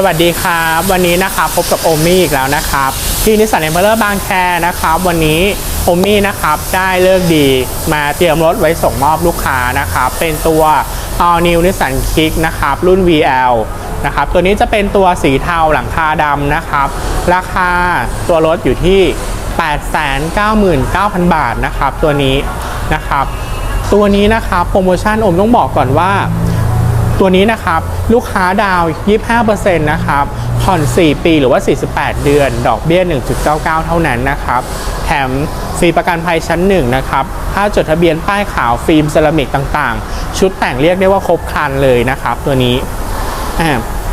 สวัสดีครับ วันนี้นะครับพบกับโอมี่อีกแล้วนะครับที่นิสสันเอ็มเพลอร์บางแคนะครับ วันนี้โอมี่นะครับได้เลิกดีมาเตรียมรถไว้ส่งมอบลูกค้านะครับเป็นตัว All New Nissan Kick นะครับรุ่น VL นะครับตัวนี้จะเป็นตัวสีเทาหลังคาดำนะครับ ราคาตัวรถอยู่ที่ 899,000 บาทนะครับตัวนี้นะครับ ตัวนี้นะครับโปรโมชั่นอมต้องบอกก่อนว่า ตัวนี้นะครับลูกค้าดาวน์25%นะครับผ่อน 4 ปีหรือว่า 48 เดือน ดอกเบี้ย 1.99 เท่านั้นนะครับ แถมฟรีประกันภัยชั้น 1 นะครับค่าจดทะเบียนป้ายขาวฟิล์มเซรามิกต่างๆ ชุดแต่งเรียกได้ว่าครบครันเลยนะครับ ตัวนี้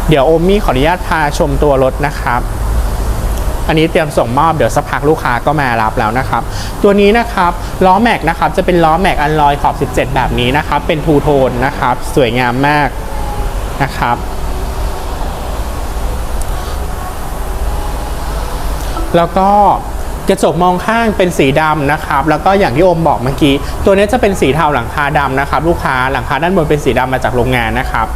เดี๋ยวโอมมี่ขออนุญาตพาชมตัวรถนะครับ อันนี้เตรียมส่งมอบเดี๋ยวสักพักลูกค้าก็มารับแล้วนะครับ ตัวนี้นะครับล้อแม็กนะครับจะเป็นล้อแม็กอันลอยขอบ 17 แบบนี้นะครับ เป็นทูโทนนะครับ สวยงามมากนะครับแล้วก็กระจกมองข้างเป็นสีดำนะครับ แล้วก็อย่างที่โอมบอกเมื่อกี้ ตัวนี้จะเป็นสีเทาหลังคาดำนะครับ ลูกค้าหลังคาด้านบนเป็นสีดำมาจากโรงงานนะครับ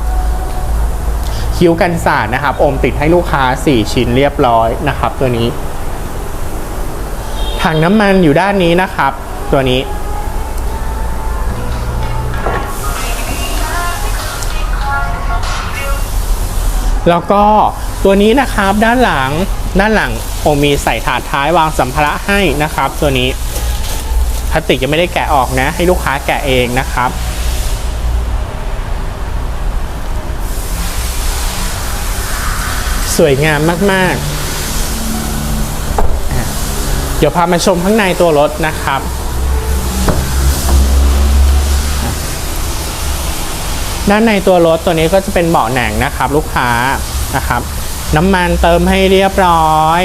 คิ้วกันสาดนะครับ อมติดให้ลูกค้า 4 ชิ้นเรียบร้อยนะครับ ตัวนี้ ถังน้ำมันอยู่ด้านนี้นะครับ ตัวนี้ แล้วก็ตัวนี้นะครับด้านหลังด้านหลังโอมมีใส่ถาดท้ายวางสัมภาระให้นะครับ ตัวนี้พลาสติกยังไม่ได้แกะออกนะ ให้ลูกค้าแกะเองนะครับ สวยงามมากๆ เดี๋ยวพามาชมข้างในตัวรถนะครับ ด้านในตัวรถตัวนี้ก็จะเป็นเบาะหนังนะครับ ลูกค้านะครับ น้ำมันเติมให้เรียบร้อย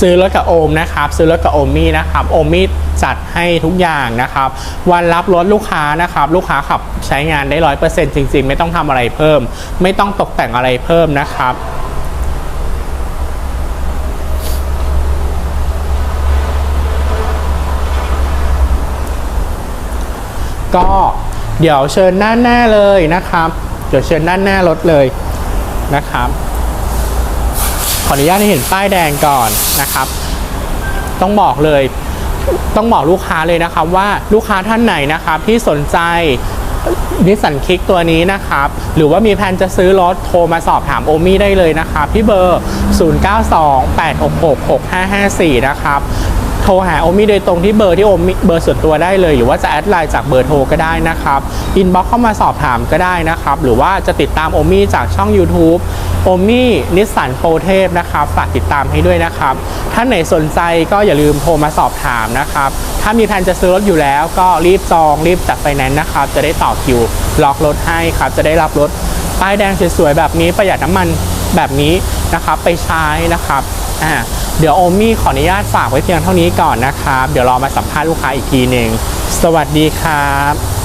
ซื้อรถกับโอมนะครับ ซื้อรถกับโอมี่นะครับโอมี่จัดให้ทุกอย่างนะครับ วันรับรถลูกค้านะครับ ลูกค้าขับใช้งานได้ร้อยเปอร์เซ็นต์จริง ๆ ไม่ต้องทำอะไรเพิ่ม ไม่ต้องตกแต่งอะไรเพิ่มนะครับก็เดี๋ยวเชิญด้านหน้าเลยนะครับ เดี๋ยวเชิญด้านหน้ารถเลยนะครับ ขออนุญาตให้เห็นป้ายแดงก่อนนะครับ ต้องบอกเลย ต้องบอกลูกค้าเลยนะครับว่าลูกค้าท่านไหนนะครับที่สนใจนิสสันคิกตัวนี้นะครับ หรือว่ามีแผนจะซื้อรถโทรมาสอบถามโอมี่ได้เลยนะครับ ที่เบอร์ 0928666554 นะครับ โทรหาโอมี่โดยตรงที่เบอร์ที่โอมี่เบอร์ส่วนตัวได้เลย หรือว่าจะแอดไลน์จากเบอร์โทรก็ได้นะครับอินบ็อกเข้ามาสอบถามก็ได้นะครับ หรือว่าจะติดตามโอมี่จากช่อง YouTube โอมี่นิสสันโปเทพนะครับฝากติดตามให้ด้วยนะครับท่านไหนสนใจก็อย่าลืมโทรมาสอบถามนะครับ ถ้ามีแผนจะซื้อรถอยู่แล้ว ก็รีบจองรีบจัดไฟแนนซ์นะครับ จะได้ต่อคิวล็อกรถให้ครับ จะได้รับรถป้ายแดงสวยๆแบบนี้ประหยัดน้ำมันแบบนี้นะครับ ไปใช้นะครับ อ่าเดี๋ยวโอมี่ขออนุญาตฝากไว้เพียงเท่านี้ก่อนนะครับ เดี๋ยวรอมาสัมภาษณ์ลูกค้าอีกทีหนึ่งสวัสดีครับ